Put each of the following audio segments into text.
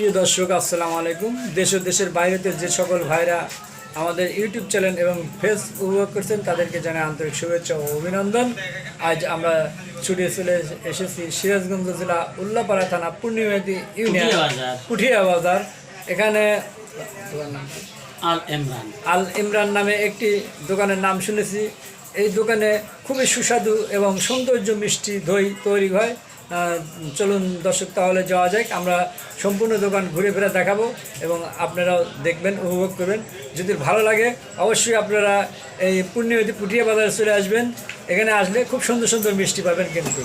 প্রিয় দর্শক আসসালামু আলাইকুম। দেশ ও দেশের বাইরেতে যে সকল ভাইরা আমাদের ইউটিউব চ্যানেল এবং ফেস উপভোগ করছেন তাদেরকে জানাই আন্তরিক শুভেচ্ছা ও অভিনন্দন। আজ আমরা ছুটে চলে এসেছি সিরাজগঞ্জ জেলা উল্লাপাড়া থানা পূর্ণিমাতি ইউনিয়ন পুঠিয়া বাজার। এখানে আল ইমরান। আল ইমরান নামে একটি দোকানের নাম শুনেছি। এই দোকানে খুবই সুস্বাদু এবং সৌন্দর্য মিষ্টি দই তৈরি হয়। চলুন দর্শক, তাহলে যাওয়া যাক। আমরা সম্পূর্ণ দোকান ঘুরে ফেরা দেখাবো এবং আপনারাও দেখবেন, উপভোগ করবেন। যদি ভালো লাগে, অবশ্যই আপনারা এই পূর্ণিমাতি পুটিয়া বাজারে চলে আসবেন। এখানে আসলে খুব সুন্দর সুন্দর মিষ্টি পাবেন কিন্তু।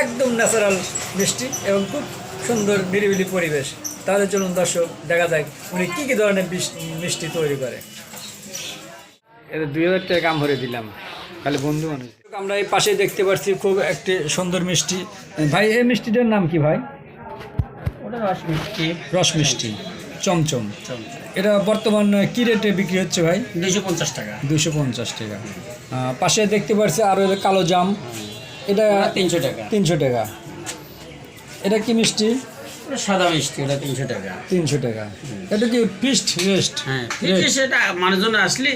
একদম ন্যাচারাল মিষ্টি এবং খুব সুন্দর নিরিবিলি পরিবেশ। তাহলে চলুন দর্শক, দেখা যাক উনি কী কী ধরনের মিষ্টি তৈরি করে। এটা দুই হাজার টাকা কাম ভরে দিলাম। খালি বন্ধু মানুষ আমরা এই পাশে দেখতে পাচ্ছি খুব একটি সুন্দর মিষ্টি। ভাই এই মিষ্টিটার নাম কি ভাই? ওটা রস মিষ্টি। রস মিষ্টি। চমচম। এটা বর্তমান কি রেটে বিক্রি হচ্ছে ভাই? দুইশো পঞ্চাশ টাকা। দুশো পঞ্চাশ টাকা। পাশে দেখতে পাচ্ছি আরও কালো জাম। এটা তিনশো টাকা। তিনশো টাকা। এটা কি মিষ্টি? সাদা মিষ্টি ওটা তিনশো টাকা। তিনশো টাকা। এটা কি ফিস্ট রেস্ট হ্যাঁ মানুষজন আসলে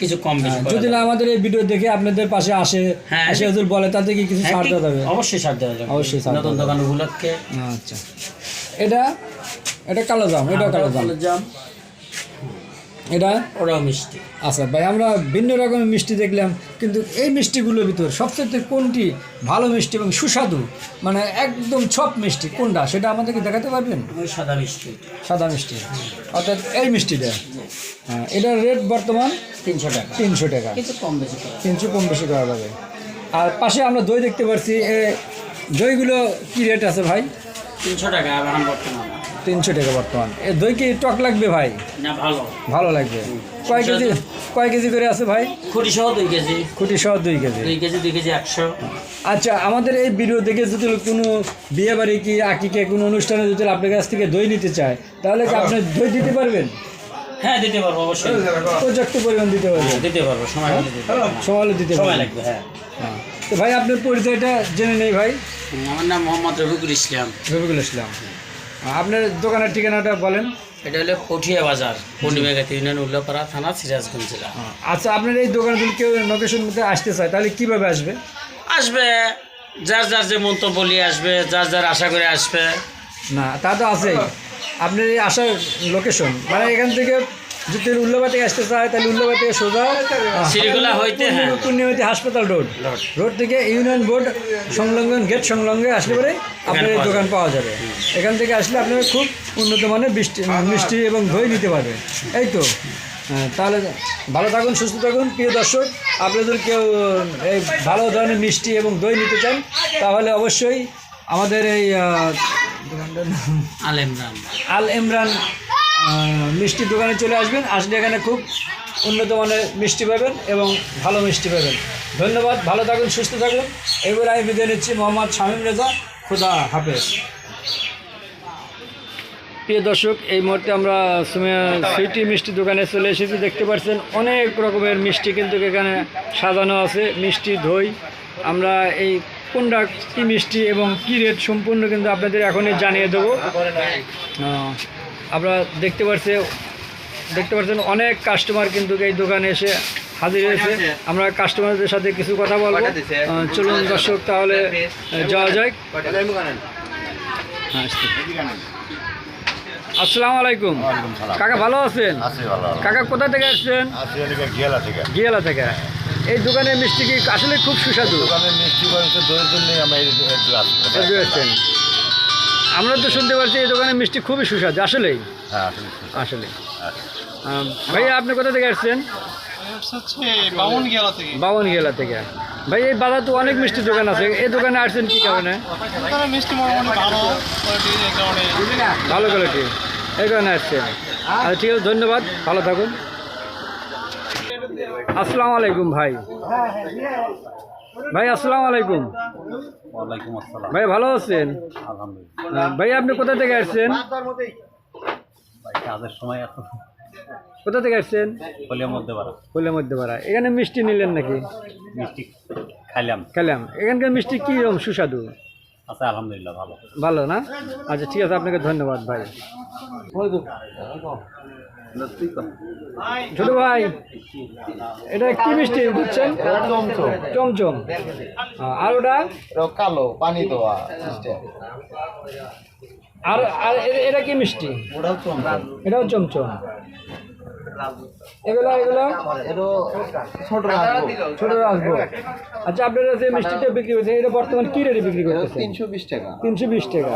কিছু কম বেশি যদি না আমাদের এই ভিডিও দেখে আপনাদের পাশে আসে হ্যাঁ। এসে হুজুর বলে তাতে কি কিছু হ্যাঁ, ছাড় দেওয়া যাবে? অবশ্যই সার দেওয়া যাবে। অবশ্যই ছাড় নতুন দোকান উপলক্ষে আচ্ছা। এটা এটা কালো জাম এটা কালো জাম। কালো জাম। এটা? ওটাও মিষ্টি। আচ্ছা ভাই আমরা ভিন্ন রকমের মিষ্টি দেখলাম কিন্তু এই মিষ্টিগুলোর ভিতর সবচেয়ে কোনটি ভালো মিষ্টি এবং সুস্বাদু? মানে একদম ছপ মিষ্টি কোনটা? সেটা আমাদেরকে দেখাতে পারবেন? সাদা মিষ্টি। সাদা মিষ্টি। অর্থাৎ এই মিষ্টিটা। হ্যাঁ এটার রেট বর্তমান তিনশো টাকা। তিনশো টাকা। কিছু কম বেশি তিনশো কম বেশি করা যাবে আর পাশে আমরা দই দেখতে পাচ্ছি এ দইগুলো কি রেট আছে ভাই? তিনশো টাকা এখন বর্তমান। তিনশো টাকা বর্তমান। এ দই কি টক লাগবে ভাই? না ভালো। ভালো লাগবে। কয় কেজি কয় কেজি করে আছে ভাই? খুঁটি সহ দুই কেজি। খুঁটি সহ দুই কেজি। দুই কেজি দুই কেজি একশো। আচ্ছা আমাদের এই ভিডিও দেখে যদি কোনো বিয়ে বাড়ি কি আকিকে কোনো অনুষ্ঠানে যদি আপনার কাছ থেকে দই নিতে চায় তাহলে কি আপনি দই দিতে পারবেন? হ্যাঁ দিতে পারব অবশ্যই। পর্যাপ্ত পরিমাণ দিতে পারবেন দিতে পারব সময় দিতে সময় দিতে সময় লাগবে হ্যাঁ। হ্যাঁ। তো ভাই আপনার পরিচয়টা জেনে নেই ভাই। আমার নাম মোহাম্মদ রফিকুল ইসলাম। রবিকুল ইসলাম। আপনার দোকানের ঠিকানাটা বলেন। এটা হলো পটিয়া বাজার পূর্ণিমাগাতি ইউনিয়ন উল্লাপাড়া থানা সিরাজগঞ্জ জেলা। আচ্ছা আপনার এই দোকানে যদি কেউ লোকেশন মধ্যে আসতে চায় তাহলে কীভাবে আসবে? আসবে যার যার যে মন্তব্য নিয়ে আসবে যার যার আশা করে আসবে। না তা তো আছেই। আপনার এই আসার লোকেশন মানে এখান থেকে যদি উল্লাবা থেকে আসতে চায় তাহলে উল্লাবা থেকে সোজা সিরিগুলা হইতে, হ্যাঁ। হাসপাতাল রোড। রোড। থেকে ইউনিয়ন বোর্ড সংলগ্ন গেট সংলগ্নে আসলে পরে আপনার এই দোকান পাওয়া যাবে। এখান থেকে আসলে আপনারা খুব উন্নত মানের মিষ্টি মিষ্টি এবং দই নিতে পারবেন এই তো। হ্যাঁ, তাহলে ভালো থাকুন সুস্থ থাকুন। প্রিয় দর্শক আপনাদের কেউ এই ভালো ধরনের মিষ্টি এবং দই নিতে চান তাহলে অবশ্যই আমাদের এই দোকানটার নাম? আল ইমরান। আল ইমরান মিষ্টির দোকানে চলে আসবেন। আসলে এখানে খুব উন্নত মানের মিষ্টি পাবেন এবং ভালো মিষ্টি পাবেন। ধন্যবাদ ভালো থাকুন সুস্থ থাকুন। এবার আমি বিদায় নিচ্ছি মোহাম্মদ শামীম রেজা। খুদা হাফেজ। প্রিয় দর্শক এই মুহূর্তে আমরা সুমিয়া সুইটি মিষ্টি দোকানে চলে এসেছি। দেখতে পাচ্ছেন অনেক রকমের মিষ্টি কিন্তু এখানে সাজানো আছে। মিষ্টি দই। আমরা এই কোনটা কী মিষ্টি এবং কী রেট সম্পূর্ণ কিন্তু আপনাদের এখনই জানিয়ে দেবো। আমরা দেখতে পাচ্ছি দেখতে পাচ্ছেন অনেক কাস্টমার কিন্তু এই দোকানে এসে হাজির হয়েছে। আমরা কাস্টমারদের সাথে কিছু কথা বলব। চলুন দর্শক তাহলে যাওয়া যাক। হ্যাঁ, আসসালামু আলাইকুম। কাকা ভালো আছেন? আছি ভালো। ভালো। কাকা কোথা থেকে আসছেন? গিয়ালা থেকে। এই দোকানের মিষ্টি কি আসলে খুব সুস্বাদু? দোকানে মিষ্টি করেছে দইয়ের জন্যই আমরা এই তো শুনতে পারছি এই দোকানের মিষ্টি খুবই সুস্বাদু আসলেই? হ্যাঁ আসলে আসলে আচ্ছা। ভাইয়া আপনি কোথা থেকে আসছেন? বাউন গেলা থেকে। ভাই এই বাজার তো অনেক মিষ্টি দোকান আছে। এই দোকানে আসছেন কি কারণে? এখানে মিষ্টি মোটামুটি ভালো কোয়ালিটি এই কারণে। ভালো কোয়ালিটি এই কারণে আসছেন। আচ্ছা ঠিক আছে ধন্যবাদ। ভালো থাকুন। আসসালামু আলাইকুম ভাই। ভাই আসসালামু আলাইকুম। ওয়ালাইকুম আসসালাম। ভাই ভালো আছেন? আলহামদুলিল্লাহ। ভাই আপনি কোথা থেকে আসছেন? ভাই কাজের সময় এত কোথা থেকে আসছেন? হলের মধ্যে পারা ফুলের এখানে মিষ্টি নিলেন নাকি? মিষ্টি খাইলাম। খেলাম এখানকার মিষ্টি কী রকম সুস্বাদু? আচ্ছা আলহামদুলিল্লাহ ভালো। ভালো না? আচ্ছা ঠিক আছে আপনাকে ধন্যবাদ ভাই। ছোট ভাই এটা কি মিষ্টি বুঝছেন? চমচম। আর ওটা? কালো পানি দেওয়া আর আর এটা কি মিষ্টি? এটাও চমচম। এগুলো এগুলো? ছোট ছোট আসব আচ্ছা আপনারা যে মিষ্টিটা বিক্রি করছেন এটা বর্তমান কি রেটে বিক্রি করতেছেন? তিনশো বিশ টাকা। তিনশো বিশ টাকা।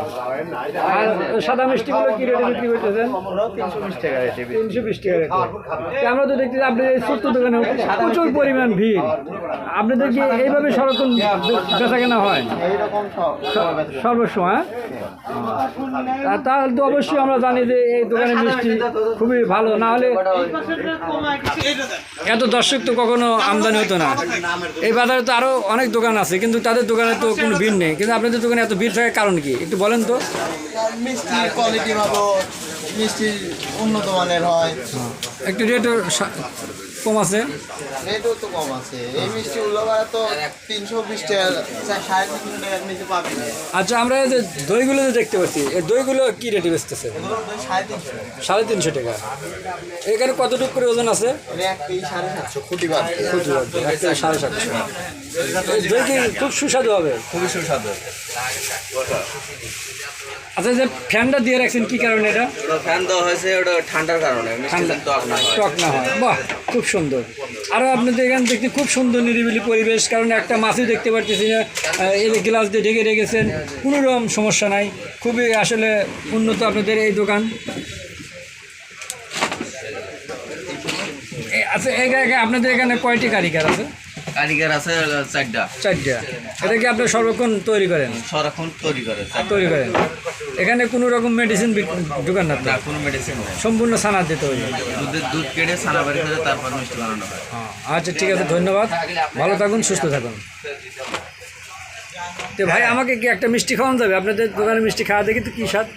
আর সাদা মিষ্টিগুলো কি রেটে বিক্রি করতেছেন? তিনশো বিশ টাকা রেটে তিনশো বিশ টাকা রেটে আমরা তো দেখতেছি আপনাদের এই ছোট্ট দোকানে প্রচুর পরিমাণ ভিড়। আপনাদের কি এইভাবে সারাক্ষণ বেচা কেনা হয়? সর্বসময় আর তাহলে তো অবশ্যই আমরা জানি যে এই দোকানের মিষ্টি খুবই ভালো। না হলে এত দর্শক তো কখনো আমদানি হতো না। এই বাজারে তো আরও অনেক দোকান আছে কিন্তু তাদের দোকানে তো কোনো ভিড় নেই। কিন্তু আপনাদের দোকানে এত ভিড় থাকার কারণ কি? একটু বলেন তো। মিষ্টি কোয়ালিটি ভালো মিষ্টি উন্নত মানের হয়। একটু রেটও কম আছে? রেটও তো কম আছে। এই মিষ্টি গুলো তো তিনশো বিশ টাকা আচ্ছা আমরা এই যে দইগুলো যে দেখতে পাচ্ছি এই দইগুলো কি রেটে বেচতেছে? সাড়ে তিনশো টাকা। এখানে কতটুকু করে ওজন আছে? সাড়ে সাতশো দই কি খুব সুস্বাদু হবে? খুবই সুস্বাদু। আচ্ছা যে ফ্যানটা দিয়ে রাখছেন কি কারণে এটা? ফ্যান দেওয়া হয়েছে ওটা ঠান্ডার কারণে। ঠান্ডা। টক না হয়। বাহ খুব সুন্দর। আরও আপনাদের এখানে দেখতে খুব সুন্দর নিরিবিলি পরিবেশ কারণ একটা মাছই দেখতে পারতেছি না এই গ্লাস দিয়ে ঢেকে রেখেছেন কোনো রকম সমস্যা নাই। খুবই আসলে উন্নত আপনাদের এই দোকান। আচ্ছা আপনাদের এখানে কয়টি কারিগর আছে? কারিগর আছে চারটা। চারটা। এটা কি আপনি সর্বক্ষণ তৈরি করেন? সারাক্ষণ তৈরি করে তৈরি করেন। এখানে কোনো রকম মেডিসিন দোকান না না কোনো মেডিসিন নেই। সম্পূর্ণ সানা দিয়ে তৈরি দুধের দুধ কেটে ছানা বের করে তারপর মিষ্টি বানানো হয়। আচ্ছা ঠিক আছে ধন্যবাদ। ভালো থাকুন সুস্থ থাকুন। তো ভাই আমাকে কি একটা মিষ্টি খাওয়ানো যাবে? আপনাদের দোকানে মিষ্টি খাওয়া দেখি তো কী স্বাদ?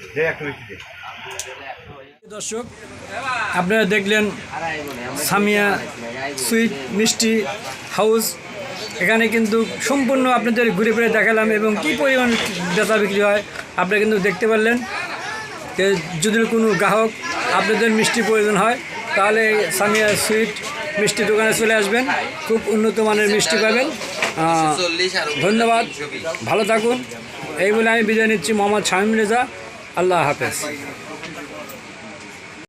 দর্শক আপনারা দেখলেন সামিয়া সুইট মিষ্টি হাউস। এখানে কিন্তু সম্পূর্ণ আপনাদের ঘুরে ফিরে দেখালাম এবং কী পরিমাণ বেচা বিক্রি হয়, আপনারা কিন্তু দেখতে পারলেন যে যদি কোনো গ্রাহক আপনাদের মিষ্টি প্রয়োজন হয়, তাহলে সামিয়া সুইট মিষ্টি দোকানে চলে আসবেন, খুব উন্নত মানের মিষ্টি পাবেন। ধন্যবাদ, ভালো থাকুন। এই বলে আমি বিদায় নিচ্ছি মোহাম্মদ শামীম রেজা। আল্লাহ হাফেজ।